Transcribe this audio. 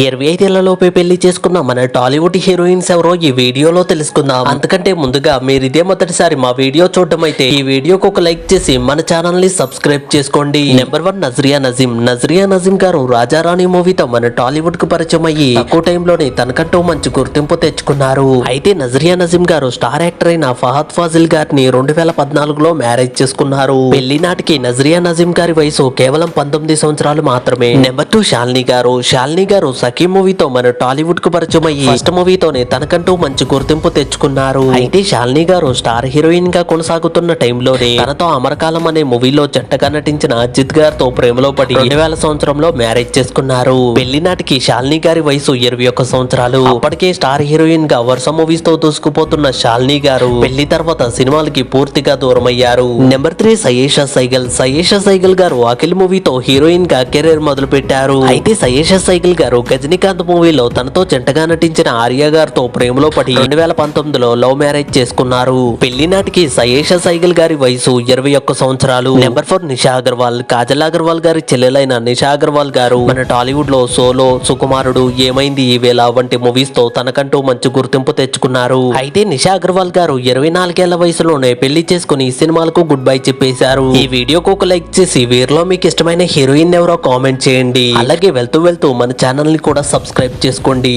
ఇరవై ఐదేళ్ళలోపే పెళ్ళి చేసుకున్న మన టాలీవుడ్ హీరోయిన్స్ ఎవరో ఈ వీడియోలో తెలుసుకుందాం. అంతకంటే ముందుగా మీరు ఇదే మొదటిసారి మా వీడియో చూడడం అయితే ఈ వీడియోకు ఒక లైక్ చేసి మన ఛానల్ని సబ్స్క్రైబ్ చేసుకోండి. Number one Nazriya Nazim. Nazriya Nazim గారు రాజారాణి మూవీతో మన టాలీవుడ్కు పరిచయం అయ్యి తక్కువ టైంలోనే తనకంటూ మంచి గుర్తింపు తెచ్చుకున్నారు. అయితే నజరియా నజీం గారు స్టార్ యాక్టర్ అయిన ఫహద్ ఫాజిల్ గారిని రెండు వేల పద్నాలుగులో మ్యారేజ్ చేసుకున్నారు. పెళ్ళి నాటికి నజరియా నజీం గారి వయసు కేవలం పంతొమ్మిది సంవత్సరాలు మాత్రమే. నెంబర్ టూ శాలిని గారు. శాలిని గారు సఖీ మూవీతో మన టాలీవుడ్కు పరిచయమయ్యి ఫస్ట్ మూవీతోనే తనకంటూ మంచి గుర్తింపు తెచ్చుకున్నారు. అయితే శాలిని గారు స్టార్ హీరోయిన్గా కొనసాగుతున్న టైంలోనే తనతో అమరకాలం అనే మూవీలో జంటగా నటించిన అజిత్ గారితో ప్రేమలో పడి రెండు వేల సంవత్సరంలో మ్యారేజ్ చేసుకున్నారు. పెళ్ళి నాటికి శాలిని గారి వయసు ఇరవై ఒక్క సంవత్సరాలు. అప్పటికే స్టార్ హీరోయిన్గా వరుస మూవీస్తో దూసుకుపోతున్న శాలిని గారు పెళ్ళి తర్వాత సినిమాలకి పూర్తిగా దూరం అయ్యారు నెంబర్ త్రీ సయేషా సైగల్. సయేషా సైగల్ గారు అఖిల్ మూవీతో హీరోయిన్గా కెరీర్ మొదలు పెట్టారు అయితే సయేషా సైగల్ గారు రజనీకాంత్ మూవీలో తనతో జంటగా నటించిన ఆర్య గారితో ప్రేమలో పడి రెండు వేల పంతొమ్మిదిలో లవ్ మ్యారేజ్ చేసుకున్నారు. పెళ్ళి నాటికి సయేషా సైగల్ గారి వయసు ఇరవై ఒక్క సంవత్సరాలు. నెంబర్ ఫోర్ నిషా అగర్వాల్ కాజల్ అగర్వాల్ గారి చెల్లెలైన నిషా అగర్వాల్ గారు మన టాలీవుడ్లో సోలో సుకుమారుడు ఏమైంది ఈవేళ వంటి మూవీస్తో తనకంటూ మంచి గుర్తింపు తెచ్చుకున్నారు. అయితే నిషా అగర్వాల్ గారు ఇరవై నాలుగేళ్ళ వయసులోనే పెళ్ళి చేసుకుని ఈ సినిమాలకు గుడ్ బై చెప్పేశారు. ఈ వీడియోకు ఒక లైక్ చేసి వీరిలో మీకు ఇష్టమైన హీరోయిన్ ఎవరో కామెంట్ చేయండి. అలాగే వెళ్తూ వెళ్తూ మన ఛానల్ కూడా సబ్స్క్రైబ్ చేసుకోండి.